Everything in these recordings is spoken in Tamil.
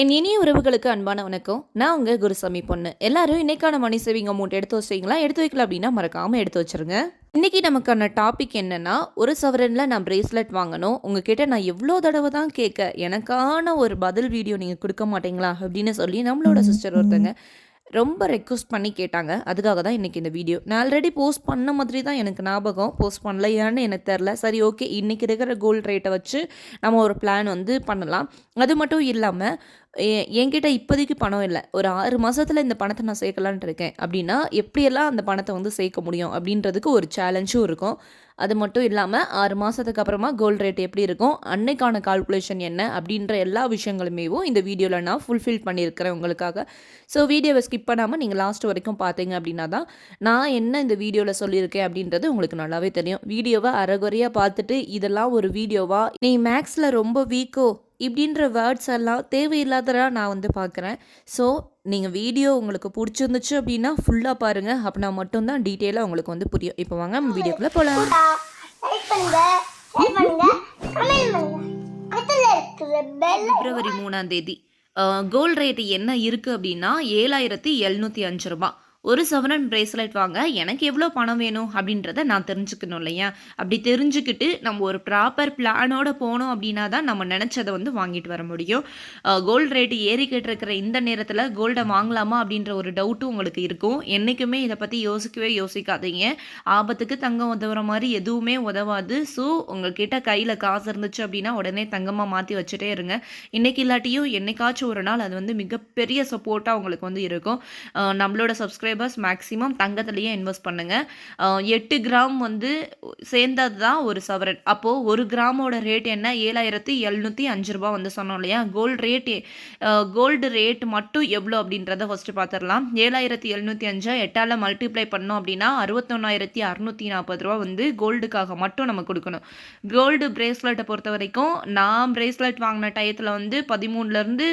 என் இனிய உறவுகளுக்கு அன்பான வணக்கம். நான் உங்கள் குருசாமி பொண்ணு. எல்லாரும் இன்னைக்கான மணி சேவிங் அமௌண்ட் எடுத்து வச்சிங்களா எடுத்து வைக்கல அப்படின்னா மறக்காமல் எடுத்து வச்சிருங்க. இன்னைக்கு நமக்கான டாபிக் என்னன்னா ஒரு சவரனில் நான் பிரேஸ்லெட் வாங்கணும். உங்ககிட்ட நான் எவ்வளோ தடவை தான் கேட்க எனக்கான ஒரு பதில் வீடியோ நீங்கள் கொடுக்க மாட்டீங்களா? அப்படின்னு சொல்லி நம்மளோட சிஸ்டர் ஒருத்தங்க ரொம்ப ரெக்வஸ்ட் பண்ணி கேட்டாங்க. அதுக்காக தான் இன்றைக்கி இந்த வீடியோ நான் ஆல்ரெடி போஸ்ட் பண்ண மாதிரி தான் எனக்கு ஞாபகம். போஸ்ட் பண்ணலையான்னு எனக்கு தெரில சரி ஓகே இன்றைக்கி இருக்கிற கோல்டு ரேட்டை வச்சு நம்ம ஒரு பிளான் வந்து பண்ணலாம். அது மட்டும் இல்லாமல் எ- என்கிட்ட இப்போதைக்கு பணம் இல்லை. ஒரு ஆறு மாதத்தில் இந்த பணத்தை நான் சேர்க்கலான்ட்டு இருக்கேன். அப்படின்னா எப்படியெல்லாம் அந்த பணத்தை வந்து சேர்க்க முடியும் அப்படின்றதுக்கு ஒரு சேலஞ்சும் இருக்கும். அது மட்டும் இல்லாமல் ஆறு மாதத்துக்கு அப்புறமா கோல்டு ரேட் எப்படி இருக்கும் அன்னைக்கான கால்குலேஷன் என்ன அப்படின்ற எல்லா விஷயங்களுமேவும் இந்த வீடியோவில் நான் ஃபுல்ஃபில் பண்ணியிருக்கிறேன் உங்களுக்காக. ஸோ வீடியோவை ஸ்கிப் பண்ணாமல் நீங்கள் லாஸ்ட் வரைக்கும் பார்த்தீங்க அப்படின்னா தான் நான் என்ன இந்த வீடியோவில் சொல்லியிருக்கேன் அப்படின்றது உங்களுக்கு நல்லாவே தெரியும். வீடியோவை அறகுறையாக பார்த்துட்டு இதெல்லாம் ஒரு வீடியோவா நீ மேக்ஸில் ரொம்ப வீக்கோ இப்படின்ற வேர்ட்ஸ் எல்லாம் தேவையில்லாததா நான் வந்து பார்க்குறேன். ஸோ நீங்கள் வீடியோ உங்களுக்கு பிடிச்சிருந்துச்சு அப்படின்னா ஃபுல்லாக பாருங்கள் அப்படின்னா மட்டும்தான் டீட்டெயிலாக உங்களுக்கு வந்து புரியும். இப்போ வாங்க வீடியோக்குள்ளே போகலாம் பிப்ரவரி மூணாம் தேதி. கோல்ட் ரேட் என்ன இருக்குது அப்படின்னா ஏழாயிரத்தி எழுநூற்றி அஞ்சு ரூபா ஒரு சவரன் பிரேஸ்லெட் வாங்க எனக்கு எவ்வளோ பணம் வேணும் அப்படின்றத நான் தெரிஞ்சுக்கணும் இல்லையா? அப்படி தெரிஞ்சுக்கிட்டு நம்ம ஒரு ப்ராப்பர் பிளானோட போனோம் அப்படின்னா தான் நம்ம நினச்சதை வந்து வாங்கிட்டு வர முடியும். கோல்டு ரேட்டு ஏறிக்கிட்டு இருக்கிற இந்த நேரத்தில் கோல்டை வாங்கலாமா அப்படின்ற ஒரு டவுட்டும் உங்களுக்கு இருக்கும். என்றைக்குமே இதை பற்றி யோசிக்கவே யோசிக்காதீங்க. ஆபத்துக்கு தங்கம் உதவுற மாதிரி எதுவுமே உதவாது. ஸோ உங்ககிட்ட கையில் காசு இருந்துச்சு அப்படின்னா உடனே தங்கமாக மாற்றி வச்சுட்டே இருங்க. இன்னைக்கு இல்லாட்டியும் என்னைக்காச்சும் ஒரு நாள் அது வந்து மிகப்பெரிய சப்போர்ட்டாக உங்களுக்கு வந்து இருக்கும். நம்மளோட சப்ஸ்கிரைப் சப்ஸ்கிரைபர்ஸ் மேக்ஸிமம் தங்கத்துலேயே இன்வெஸ்ட் பண்ணுங்கள் எட்டு கிராம் வந்து சேர்ந்தது தான் ஒரு சவரன் அப்போது ஒரு கிராமோட ரேட் என்ன? ஏழாயிரத்தி எழுநூற்றி அஞ்சு ரூபா வந்து சொன்னோம் இல்லையா? கோல்டு ரேட் கோல்டு ரேட் மட்டும் எவ்வளோ அப்படின்றத ஃபஸ்ட்டு பார்த்துடலாம் ஏழாயிரத்தி எழுநூற்றி அஞ்சை எட்டால் மல்டிப்ளை பண்ணோம் அப்படின்னா அறுபத்தொன்னாயிரத்தி அறநூற்றி நாற்பது ரூபா வந்து கோல்டுக்காக மட்டும் நம்ம கொடுக்கணும். கோல்டு பிரேஸ்லெட்டை பொறுத்த வரைக்கும் நான் பிரேஸ்லெட் வாங்கின டயத்தில் வந்து பதிமூணுலேருந்து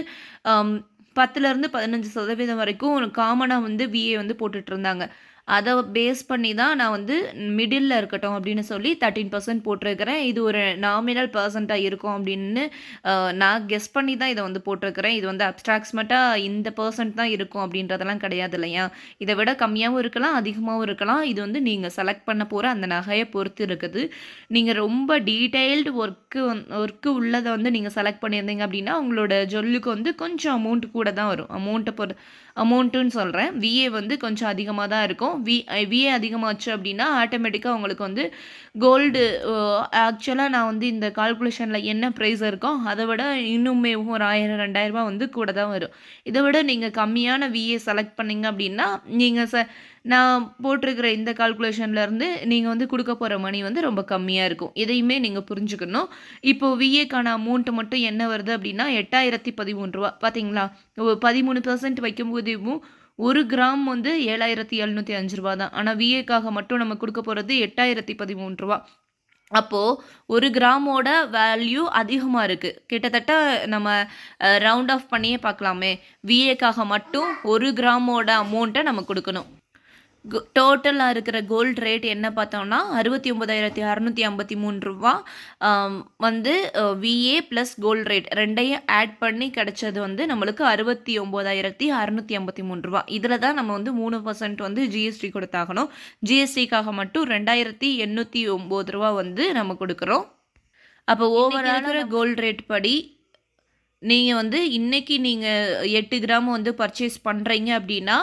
பத்துலேருந்து பதினஞ்சு சதவீதம் வரைக்கும் காமனாக வந்து விஏ வந்து போட்டுட்ருந்தாங்க அதை பேஸ் பண்ணி தான் நான் வந்து மிடில் இருக்கட்டும் அப்படின்னு சொல்லி தேர்ட்டீன் பர்சன்ட் போட்டிருக்கிறேன். இது ஒரு நாமினல் பர்சண்ட்டாக இருக்கும் அப்படின்னு நான் கெஸ் பண்ணி தான் இதை வந்து போட்டிருக்கிறேன். இது வந்து அப்ட்ராக்ஸ்மெண்ட்டாக இந்த பர்சன்ட் தான் இருக்கும் அப்படின்றதெல்லாம் கிடையாது இல்லையா? இதை விட கம்மியாகவும் இருக்கலாம் அதிகமாகவும் இருக்கலாம். இது வந்து நீங்கள் செலக்ட் பண்ண போகிற அந்த நகையை பொறுத்து இருக்குது. நீங்கள் ரொம்ப டீட்டெயில்டு ஒர்க்கு ஒர்க்கு உள்ளதை வந்து நீங்கள் செலக்ட் பண்ணியிருந்தீங்க அப்படின்னா உங்களோட ஜொல்லுக்கு வந்து கொஞ்சம் அமௌண்ட் கூட தான் வரும். அமௌண்ட்டை பொறு அமௌண்ட்டுன்னு சொல்கிறேன் விஏ வந்து கொஞ்சம் அதிகமாக தான் இருக்கும். வி விஏ அதிகமாச்சு அப்படின்னா ஆட்டோமேட்டிக்காக உங்களுக்கு வந்து கோல்டு ஆக்சுவலாக நான் வந்து இந்த கால்குலேஷனில் என்ன ப்ரைஸ் இருக்கோ அதை விட இன்னுமே ஒரு ஆயிரம் ரெண்டாயிரரூபா வந்து கூட தான் வரும். இதை விட நீங்கள் கம்மியான விஏ செலக்ட் பண்ணிங்க அப்படின்னா நீங்கள் ச நான் போட்டிருக்கிற இந்த கால்குலேஷன்லேருந்து நீங்கள் வந்து கொடுக்க போகிற மணி வந்து ரொம்ப கம்மியாக இருக்கும். இதையுமே நீங்கள் புரிஞ்சுக்கணும். இப்போ விஏக்கான அமௌண்ட் மட்டும் என்ன வருது அப்படின்னா எட்டாயிரத்தி பதிமூணு ரூபா பார்த்தீங்களா பதிமூணு பர்சன்ட் வைக்கும்போதும் ஒரு கிராம் வந்து ஏழாயிரத்தி எழுநூற்றி அஞ்சு ரூபா தான் ஆனால் விஏக்காக மட்டும் நம்ம கொடுக்க போகிறது எட்டாயிரத்தி பதிமூன்று ரூபா. அப்போது ஒரு கிராமோட வேல்யூ அதிகமாக இருக்குது கிட்டத்தட்ட நம்ம ரவுண்ட் ஆஃப் பண்ணியே பார்க்கலாமே. விஏக்காக மட்டும் ஒரு கிராமோட அமௌண்ட்டை நம்ம கொடுக்கணும். டோட்டலாக இருக்கிற கோல்ட் ரேட் என்ன பார்த்தோம்னா அறுபத்தி ஒம்பதாயிரத்தி அறநூற்றி ஐம்பத்தி மூணு ரூபா. வந்து விஏ ப்ளஸ் கோல்ட் ரேட் ரெண்டையும் ஆட் பண்ணி கிடைச்சது வந்து நம்மளுக்கு அறுபத்தி ஒம்பதாயிரத்தி அறநூற்றி ஐம்பத்தி மூணு ரூபா. இதில் தான் நம்ம வந்து மூணு பர்சன்ட் வந்து ஜிஎஸ்டி கொடுத்தாகணும். ஜிஎஸ்டிக்காக மட்டும் ரெண்டாயிரத்தி எண்ணூற்றி ஒம்பது ரூபா வந்து நம்ம கொடுக்குறோம். அப்போ ஓவரால் கோல்ட் ரேட் படி நீங்கள் வந்து இன்னைக்கு நீங்கள் எட்டு கிராம் வந்து பர்ச்சேஸ் பண்ணுறீங்க அப்படின்னா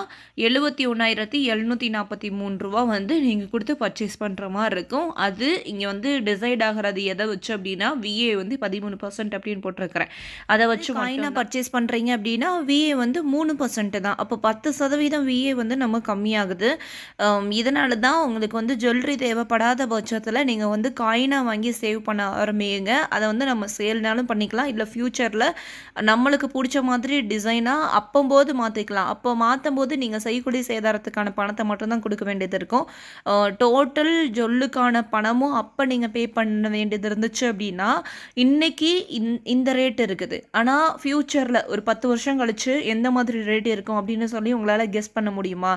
எழுபத்தி ஒன்றாயிரத்தி எழுநூற்றி நாற்பத்தி மூணு ரூபா வந்து நீங்கள் கொடுத்து பர்ச்சேஸ் பண்ணுற மாதிரி இருக்கும். அது இங்கே வந்து டிசைட் ஆகிறது எதை வச்சு அப்படின்னா விஏ வந்து பதிமூணு பர்சன்ட் அப்படின்னு போட்டிருக்கிறேன். அதை வச்சு காயினாக பர்ச்சேஸ் பண்ணுறீங்க அப்படின்னா விஏ வந்து மூணு பர்சன்ட் தான். அப்போ பத்து சதவீதம் விஏ வந்து நம்ம கம்மியாகுது. இதனால தான் உங்களுக்கு வந்து ஜுவல்லரி தேவைப்படாத பட்சத்தில் நீங்கள் வந்து காயினாக வாங்கி சேவ் பண்ண ஆரம்பிங்க. அதை வந்து நம்ம சேல்னாலும் பண்ணிக்கலாம். இல்லை ஃப்யூச்சரில் நம்மளுக்கு பிடிச்ச மாதிரி டிசைனாக அப்பம்போது மாற்றிக்கலாம் அப்போ மாற்றும் போது நீங்கள் செய்கூலி சேதாரத்துக்கான பணத்தை மட்டும்தான் கொடுக்க வேண்டியது இருக்கும். டோட்டல் ஜொல்லுக்கான பணமும் அப்போ நீங்கள் பே பண்ண வேண்டியது இருந்துச்சு அப்படின்னா இன்றைக்கி இந் இந்த ரேட் இருக்குது. ஆனால் ஃப்யூச்சரில் ஒரு பத்து வருஷம் கழிச்சு எந்த மாதிரி ரேட் இருக்கும் அப்படின்னு சொல்லி உங்களால் கெஸ் பண்ண முடியுமா?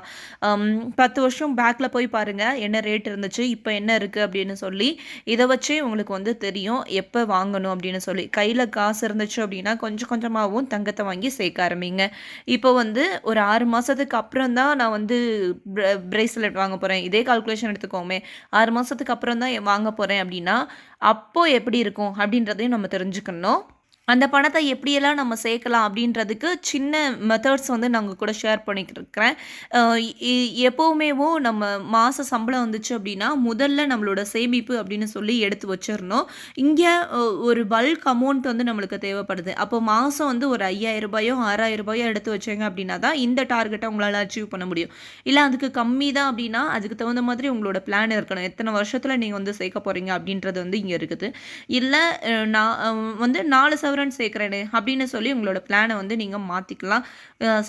பத்து வருஷம் பேக்கில் போய் பாருங்கள் என்ன ரேட் இருந்துச்சு இப்போ என்ன இருக்குது அப்படின்னு சொல்லி இதை வச்சே உங்களுக்கு வந்து தெரியும் எப்போ வாங்கணும் அப்படின்னு சொல்லி. கையில் காசு இருந்துச்சு அப்படின்னா கொஞ்சம் கொஞ்சமாகவும் தங்கத்தை வாங்கி சேர்க்க ஆரம்பிங்க. இப்போ வந்து ஒரு ஆறு மாதத்துக்கு அப்புறம் தான் நான் வந்து பிரேஸ்லெட் வாங்க போகிறேன் இதே கால்குலேஷன் எடுத்துக்கோமே. ஆறு மாதத்துக்கு அப்புறம் தான் வாங்க போகிறேன் அப்படின்னா அப்போது எப்படி இருக்கும் அப்படின்றதையும் நம்ம தெரிஞ்சுக்கணும். அந்த பணத்தை எப்படியெல்லாம் நம்ம சேர்க்கலாம் அப்படின்றதுக்கு சின்ன மெத்தட்ஸ் வந்து நாங்கள் கூட ஷேர் பண்ணிக்கிட்டுருக்கிறேன். எப்போவுமேவும் நம்ம மாத சம்பளம் வந்துச்சு அப்படின்னா முதல்ல நம்மளோட சேமிப்பு அப்படின்னு சொல்லி எடுத்து வச்சிடணும். இங்கே ஒரு பல்க் அமௌண்ட் வந்து நம்மளுக்கு தேவைப்படுது. அப்போ மாதம் வந்து ஒரு ஐயாயிரம் ரூபாயோ ஆறாயிரம் ரூபாயோ எடுத்து வச்சீங்க அப்படின்னா தான் இந்த டார்கெட்டை உங்களால் அச்சீவ் பண்ண முடியும். இல்லை அதுக்கு கம்மி தான் அப்படின்னா அதுக்கு தகுந்த மாதிரி உங்களோட பிளான் இருக்கணும். எத்தனை வருஷத்தில் நீங்கள் வந்து சேர்க்க போகிறீங்க அப்படின்றது வந்து இங்கே இருக்குது. இல்லை நான் வந்து நாலு சவரன் சேர்க்குறேன் அப்படின்னு சொல்லி உங்களோட பிளானை வந்து நீங்கள் மாற்றிக்கலாம்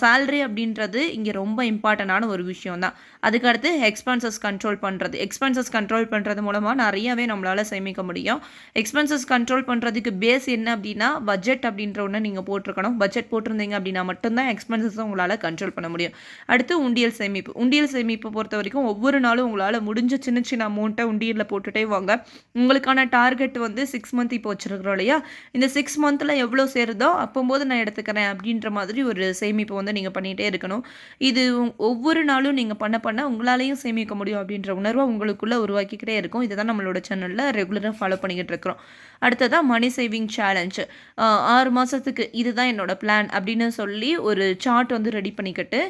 சேல்ரி அப்படின்றது இங்கே ரொம்ப இம்பார்ட்டண்டான ஒரு விஷயம் தான் அதுக்கடுத்து எக்ஸ்பென்சஸ் கண்ட்ரோல் பண்ணுறது எக்ஸ்பென்சஸ் கண்ட்ரோல் பண்ணுறது மூலமாக நிறையவே நம்மளால் சேமிக்க முடியும். எக்ஸ்பென்சஸ் கண்ட்ரோல் பண்ணுறதுக்கு பேஸ் என்ன அப்படின்னா பட்ஜெட் அப்படின்ற ஒன்று நீங்கள் போட்டிருக்கணும். பட்ஜெட் போட்டிருந்தீங்க அப்படின்னா மட்டும்தான் எக்ஸ்பென்சஸ் உங்களால் கண்ட்ரோல் பண்ண முடியும். அடுத்து உண்டியல் சேமிப்பு. உண்டியல் சேமிப்பு பொறுத்த வரைக்கும் ஒவ்வொரு நாளும் உங்களால் முடிஞ்ச சின்ன சின்ன அமௌண்ட்டை உண்டியலில் போட்டுட்டே வாங்க. உங்களுக்கான டார்கெட் வந்து சிக்ஸ் மந்த் இப்போ வச்சுருக்குறோம் இல்லையா? இந்த சிக்ஸ் மந்த்தில் எவ்வளோ சேருதோ அப்போம்போது நான் எடுத்துக்கிறேன் அப்படின்ற மாதிரி ஒரு சேமிப்பு வந்து நீங்கள் பண்ணிகிட்டே இருக்கணும். இது ஒவ்வொரு நாளும் நீங்கள் பண்ண பண்ண உங்களாலேயும் சேமிக்க முடியும் அப்படின்ற உணர்வை உங்களுக்குள்ளே உருவாக்கிக்கிட்டே இருக்கும். இதை தான் நம்மளோட சேனலில் ரெகுலராக ஃபாலோ பண்ணிக்கிட்டு இருக்கிறோம். அடுத்ததாக மணி சேவிங் சேலஞ்ச் ஆறு மாதத்துக்கு இதுதான் என்னோட பிளான் அப்படின்னு சொல்லி ஒரு சார்ட் வந்து ரெடி பண்ணிக்கிட்டு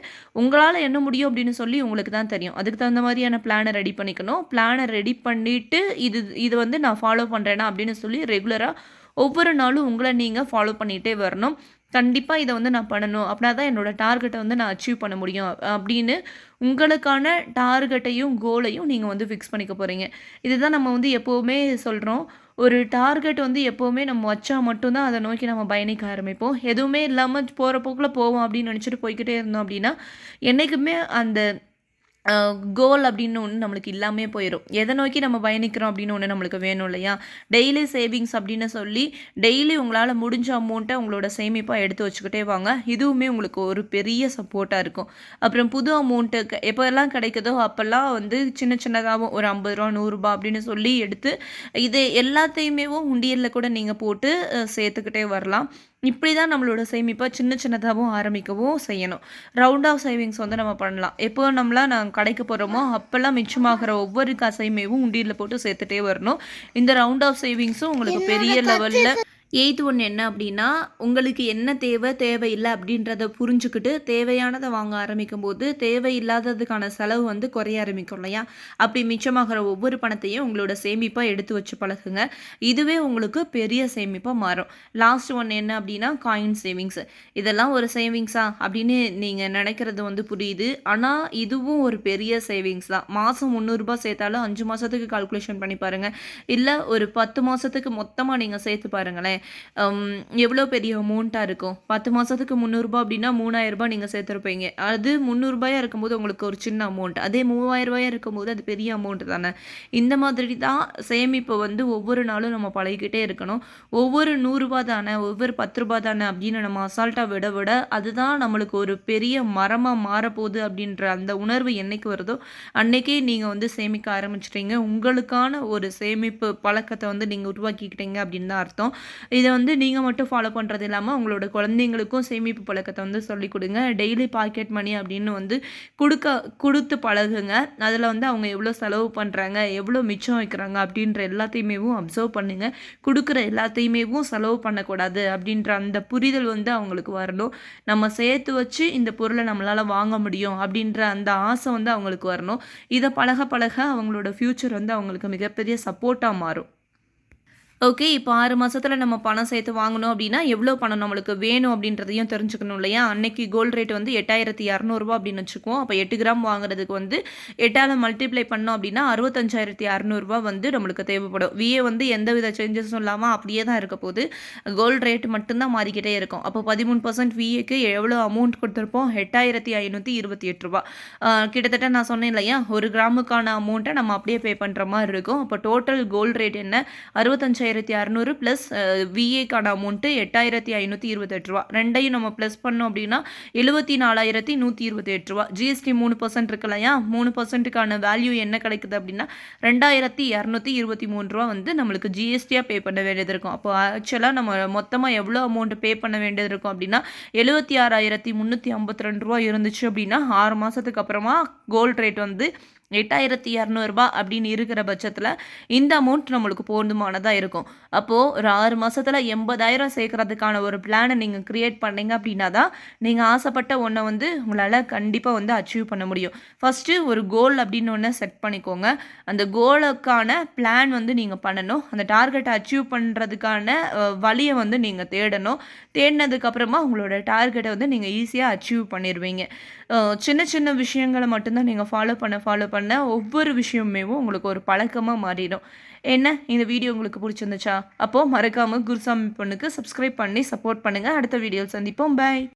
உங்களால் என்ன முடியும் அப்படின்னு சொல்லி உங்களுக்கு தான் தெரியும். அதுக்கு தகுந்த மாதிரியான பிளானை ரெடி பண்ணிக்கணும். பிளானை ரெடி பண்ணிவிட்டு இது இது வந்து நான் ஃபாலோ பண்ணுறேன்னா அப்படின்னு சொல்லி ரெகுலராக ஒவ்வொரு நாளும் உங்களை நீங்கள் ஃபாலோ பண்ணிகிட்டே வரணும். கண்டிப்பாக இதை வந்து நான் பண்ணணும். அப்படின்னா தான் என்னோடய டார்கெட்டை வந்து நான் அச்சீவ் பண்ண முடியும். அப்படின்னு உங்களுக்கான டார்கெட்டையும் கோலையும் நீங்கள் வந்து ஃபிக்ஸ் பண்ணிக்க போகிறீங்க இதுதான் நம்ம வந்து எப்போவுமே சொல்கிறோம் ஒரு டார்கெட் வந்து எப்போவுமே நம்ம வச்சா மட்டும்தான் அதை நோக்கி நம்ம பயணிக்க ஆரம்பிப்போம். எதுவுமே இல்லாமல் போகிற போக்கில் போவோம் அப்படின்னு நினச்சிட்டு போய்க்கிட்டே இருந்தோம் அப்படின்னா என்றைக்குமே அந்த கோல் அப்படின்னு ஒன்று நம்மளுக்கு இல்லாமே போயிடும் எதை நோக்கி நம்ம பயணிக்கிறோம் அப்படின்னு ஒன்று நம்மளுக்கு வேணும் இல்லையா? டெய்லி சேவிங்ஸ் அப்படின்னு சொல்லி டெய்லி உங்களால் முடிஞ்ச அமௌண்ட்டை உங்களோட சேமிப்பாக எடுத்து வச்சுக்கிட்டே வாங்க. இதுவுமே உங்களுக்கு ஒரு பெரிய சப்போர்ட்டாக இருக்கும். அப்புறம் புது அமௌண்ட்டு எப்போல்லாம் கிடைக்குதோ அப்போல்லாம் வந்து சின்ன சின்னதாகவும் ஒரு ஐம்பது ரூபா நூறுரூபா அப்படின்னு சொல்லி எடுத்து இது எல்லாத்தையுமே உண்டியலில் கூட நீங்கள் போட்டு சேர்த்துக்கிட்டே வரலாம். இப்படி தான் நம்மளோட சேமிப்பை சின்ன சின்னதாகவும் ஆரம்பிக்கவும் செய்யணும். ரவுண்ட் ஆஃப் சேவிங்ஸ் வந்து நம்ம பண்ணலாம். எப்போ நம்மளாம் நான் கடைக்கு போகிறோமோ அப்போல்லாம் மிச்சமாகிற ஒவ்வொரு காசையுமேவும் உண்டியலில் போட்டு சேர்த்துட்டே வரணும். இந்த ரவுண்ட் ஆஃப் சேவிங்ஸும் உங்களுக்கு பெரிய லெவலில் எய்த் ஒன்று என்ன அப்படின்னா உங்களுக்கு என்ன தேவை தேவையில்லை அப்படின்றத புரிஞ்சுக்கிட்டு தேவையானதை வாங்க ஆரம்பிக்கும் போது தேவையில்லாததுக்கான செலவு வந்து குறைய ஆரம்பிக்கும் இல்லையா? அப்படி மிச்சமாகிற ஒவ்வொரு பணத்தையும் உங்களோட சேமிப்பாக எடுத்து வச்சு பழகுங்க. இதுவே உங்களுக்கு பெரிய சேமிப்பாக மாறும். லாஸ்ட் ஒன்று என்ன அப்படின்னா காயின் சேவிங்ஸ் இதெல்லாம் ஒரு சேவிங்ஸா அப்படின்னு நீங்கள் நினைக்கிறது வந்து புரியுது. ஆனால் இதுவும் ஒரு பெரிய சேவிங்ஸ் தான். மாதம் முந்நூறுரூபா சேர்த்தாலும் அஞ்சு மாதத்துக்கு கால்குலேஷன் பண்ணி பாருங்கள் இல்லை ஒரு பத்து மாதத்துக்கு மொத்தமாக நீங்கள் சேர்த்து பாருங்களேன். எவ்வளோ பெரிய அமௌண்ட்டாக இருக்கும்? பத்து மாதத்துக்கு முந்நூறுரூபா அப்படின்னா மூணாயிரரூபா நீங்கள் சேர்த்துருப்பீங்க. அது முந்நூறுபாயாக இருக்கும்போது உங்களுக்கு ஒரு சின்ன அமௌண்ட் அதே மூவாயிரரூபாயாக இருக்கும்போது அது பெரிய அமௌண்ட் தானே? இந்த மாதிரி தான் சேமிப்பை வந்து ஒவ்வொரு நாளும் நம்ம பழகிக்கிட்டே இருக்கணும். ஒவ்வொரு நூறுரூபா தானே ஒவ்வொரு பத்து ரூபா தானே அப்படின்னு நம்ம அசால்ட்டாக விட விட அதுதான் நம்மளுக்கு ஒரு பெரிய மரமாக மாறப்போகுது அப்படின்ற அந்த உணர்வு என்னைக்கு வருதோ அன்னைக்கே நீங்கள் வந்து சேமிக்க ஆரம்பிச்சிட்டீங்க. உங்களுக்கான ஒரு சேமிப்பு பழக்கத்தை வந்து நீங்கள் உருவாக்கிக்கிட்டீங்க அப்படின்னு தான் அர்த்தம். இதை வந்து நீங்கள் மட்டும் ஃபாலோ பண்ணுறது இல்லாமல் உங்களோட குழந்தைங்களுக்கும் சேமிப்பு பழக்கத்தை வந்து சொல்லிக் கொடுங்க. டெய்லி பாக்கெட் மணி அப்படின்னு வந்து கொடுக்க கொடுத்து பழகுங்க. அதில் வந்து அவங்க எவ்வளோ செலவு பண்ணுறாங்க எவ்வளோ மிச்சம் வைக்கிறாங்க அப்படின்ற எல்லாத்தையுமேவும் அப்சர்வ் பண்ணுங்க. கொடுக்குற எல்லாத்தையுமேவும் செலவு பண்ணக்கூடாது அப்படின்ற அந்த புரிதல் வந்து அவங்களுக்கு வரணும். நம்ம சேர்த்து வச்சு இந்த பொருளை நம்மளால் வாங்க முடியும் அப்படின்ற அந்த ஆசை வந்து அவங்களுக்கு வரணும். இதை பழக பழக அவங்களோட ஃப்யூச்சர் வந்து அவங்களுக்கு மிகப்பெரிய சப்போர்ட்டாக மாறும். ஓகே இப்போ ஆறு மாதத்தில் நம்ம பணம் சேர்த்து வாங்கணும் அப்படின்னா எவ்வளோ பணம் நம்மளுக்கு வேணும் அப்படின்றதையும் தெரிஞ்சுக்கணும் இல்லையா? அன்னைக்கு கோல்டு ரேட் வந்து எட்டாயிரத்தி இரநூறுபா அப்படின்னு வச்சுக்குவோம். அப்போ எட்டு கிராம் வாங்குறதுக்கு வந்து எட்டால் மல்டிப்ளை பண்ணோம் அப்படின்னா அறுபத்தஞ்சாயிரத்தி அறநூறுபா வந்து நம்மளுக்கு தேவைப்படும். விஏ வந்து எந்த வித சேஞ்சஸும் இல்லாமல் அப்படியே தான் இருக்க போகுது. கோல்டு ரேட் மட்டும்தான் மாறிக்கிட்டே இருக்கும். அப்போ பதிமூணு பர்சன்ட் விஏக்கு எவ்வளோ அமௌண்ட் கொடுத்துருப்போம்? எட்டாயிரத்தி ஐநூற்றி இருபத்தி எட்டு ரூபா. கிட்டத்தட்ட நான் சொன்னேன் இல்லையா? ஒரு கிராமுக்கான அமௌண்ட்டை நம்ம அப்படியே பே பண்ணுற மாதிரி இருக்கும். அப்போ டோட்டல் கோல்டு ரேட் என்ன? அறுபத்தஞ்சாயிரம் ஐயாயிரத்தி அறநூறு ப்ளஸ் விஏக்கான அமௌண்ட்டு எட்டாயிரத்தி ஐநூற்றி இருபத்தெட்டு ரூபா. ரெண்டையும் நம்ம ப்ளஸ் பண்ணோம் அப்படின்னா எழுபத்தி நாலாயிரத்தி நூற்றி இருபத்தெட்டு ரூபா. ஜிஎஸ்டி மூணு பர்சன்ட் இருக்கு இல்லையா? மூணு பர்சன்ட்டுக்கான வேல்யூ என்ன கிடைக்குது அப்படின்னா ரெண்டாயிரத்தி இரநூத்தி இருபத்தி மூணு ரூபா வந்து நம்மளுக்கு ஜிஎஸ்டியாக பே பண்ண வேண்டியது இருக்கும். அப்போ ஆக்சுவலாக நம்ம மொத்தமாக எவ்வளோ அமௌண்ட் பே பண்ண வேண்டியது இருக்கும் அப்படின்னா எழுபத்தி ஆறாயிரத்தி முந்நூற்றி ஐம்பத்தி ரெண்டு ரூபா இருந்துச்சு அப்படின்னா ஆறு மாதத்துக்கு அப்புறமா கோல்ட் ரேட் வந்து எட்டாயிரத்தி இரநூறுபா அப்படின்னு இருக்கிற பட்சத்தில் இந்த அமௌண்ட் நம்மளுக்கு போதுமானதாக இருக்கும். அப்போது ஒரு ஆறு மாதத்தில் எண்பதாயிரம் சேர்க்கறதுக்கான ஒரு பிளானை நீங்கள் க்ரியேட் பண்ணீங்க அப்படின்னா தான் நீங்கள் ஆசைப்பட்ட ஒன்றை வந்து உங்களால் கண்டிப்பாக வந்து அச்சீவ் பண்ண முடியும். ஃபஸ்ட்டு ஒரு கோல் அப்படின்னு ஒன்று செட் பண்ணிக்கோங்க. அந்த கோலுக்கான பிளான் வந்து நீங்கள் பண்ணணும். அந்த டார்கெட்டை அச்சீவ் பண்ணுறதுக்கான வழியை வந்து நீங்கள் தேடணும். தேடினதுக்கப்புறமா உங்களோட டார்கெட்டை வந்து நீங்கள் ஈஸியாக அச்சீவ் பண்ணிடுவீங்க சின்ன சின்ன விஷயங்களை மட்டும்தான் நீங்கள் ஃபாலோ பண்ண ஃபாலோ பண்ண ஒவ்வொரு விஷயமுமே உங்களுக்கு ஒரு பழக்கமாக மாறிடும். என்ன? இந்த வீடியோ உங்களுக்கு பிடிச்சிருந்துச்சா? அப்போது மறக்காமல் குருசாமி பொண்ணுக்கு சப்ஸ்கிரைப் பண்ணி சப்போர்ட் பண்ணுங்கள் அடுத்த வீடியோ சந்திப்போம். பை